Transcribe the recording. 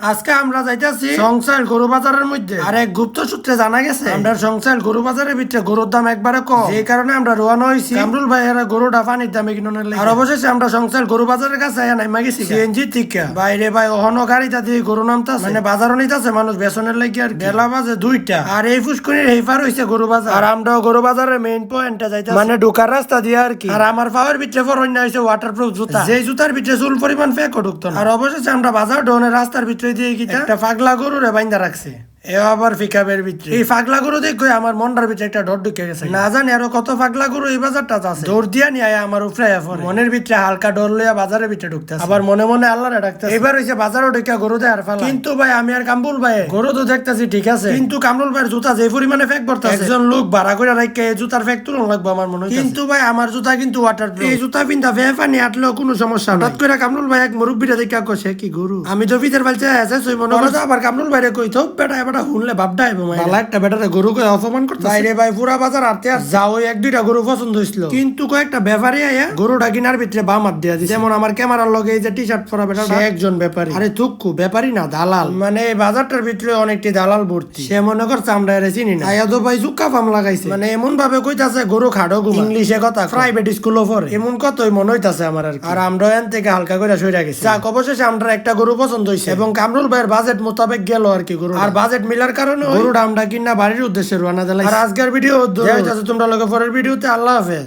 আজকে আমরা যাইতেছি সংসার গরু বাজারের মধ্যে। আর এক গুপ্ত সূত্রে জানা গেছে আমরা সংসার গরু বাজারের ভিতরে গরুর দাম একবারে কম। এই কারণে আমরা রোয়ানো হয়েছি কামরুল ভাই এরা গরুটা পানির দামে কিনে আর অবশেষে আমরা সংসার গরু বাজারের কাছে আয়া নাইমা গেছি সিএনজি টিকা। বাইরে ভাই অহনো গাড়িটা দিয়ে গরু নামতাছে। মানে বাজারও নিতেছে মানুষ বেসনের লাগি আর বেলা বাজে দুইটা। আর এই ফুসকুনির হেফার হইছে গরু বাজার আর আমরাও গরু বাজারের মেইন পয়েন্টে যাইতাছি। মানে ঢোকার রাস্তা দিয়ে আর কি। আর আমার পাওয়ার ভিতরে ফর ফরন্য হইছে ওয়াটারপ্রুফ জুতা। যেই জুতার ভিতরে চুল পরিমাণ ফেকও ঢুকতো আর অবশেষে আমরা বাজার ডোনের রাস্তার ভিতরে দিয়ে কি একটা পাগলা গরু রে বাইন্দা রাখছে। এ আবার ফিকাবের ভিতরে। এই পাগলা গরু দেখো আমার মনটার ভিতরে একটা ডর ঢুকে গেছে। না জানি আরও কত পাগলা গরু এই বাজারটা আছে। দৌড় দিয়া নিয়ে আমার উপরে। মনের ভিতরে হালকা ডর লইয়া বাজারের ভিতরে ঢুকতে আবার মনে মনে আল্লাহ ডাকতে এবার হইছে বাজারও ঢুকে গরু দেয় আর ফালা কিন্তু ভাই আমি আর কামবুল ভাই গরু তো দেখতেছি ঠিক আছে। কিন্তু কামরুল ভাইয়ের জুতা যে পরিমাণে ফেক করতেছে একজন লোক ভাড়া করে রাখে এই জুতার ফেক তুলন লাগবে আমার মনে হয় কিন্তু ভাই আমার জুতা কিন্তু ওয়াটার এই জুতা পিন্ধা ফে পানি আটলেও কোনো সমস্যা হঠাৎ করে কামরুল ভাই এক মুরব্বীরা দেখা কছে কি গরু? আমি তো ভিতর বালছে আছে সই মনে করো আবার কামরুল ভাইরে কই তো বেটা শুনলে আইবো মাই বালা একটা বেটারে গরু কই অপমান করতে বাইরে ভাই পুরা বাজার আরতে আর যাও এক দুইটা গরু পছন্দ হইছিল। কিন্তু কয়েকটা ব্যাপারী আয়া। গরুটা কিনার ভিতরে বাম হাত দিয়া দিছে। যেমন আমার ক্যামেরার লগে এই যে টি শার্ট পরা বেটা একজন ব্যাপারী। আরে থুক্কু ব্যাপারী না দালাল। মানে এই বাজারটার ভিতরে অনেকটি দালাল ভর্তি। সে মনে করছে আমরা এর চিনি না। আয়া তো ভাই জুক্কা ফাম লাগাইছে। মানে এমন ভাবে কইতাছে গরু খাড়ো গু ইংলিশে কথা প্রাইভেট স্কুলও পড়ে। এমন কতই মনে হইতাছে আমার আর কি। আর আমরা এন থেকে হালকা করে সইরা গেছি। যাক অবশেষে আমরা একটা গরু পছন্দ হইছে। এবং কামরুল ভাইয়ের বাজেট মোতাবেক গেল আর কি গরু আর বাজেট মিলার কারণে গরুটা আমরা কিনা বাড়ির উদ্দেশ্যে রওনা দিলাম আর আজকের ভিডিও তোমরা লগে পরের ভিডিওতে আল্লাহ হাফেজ।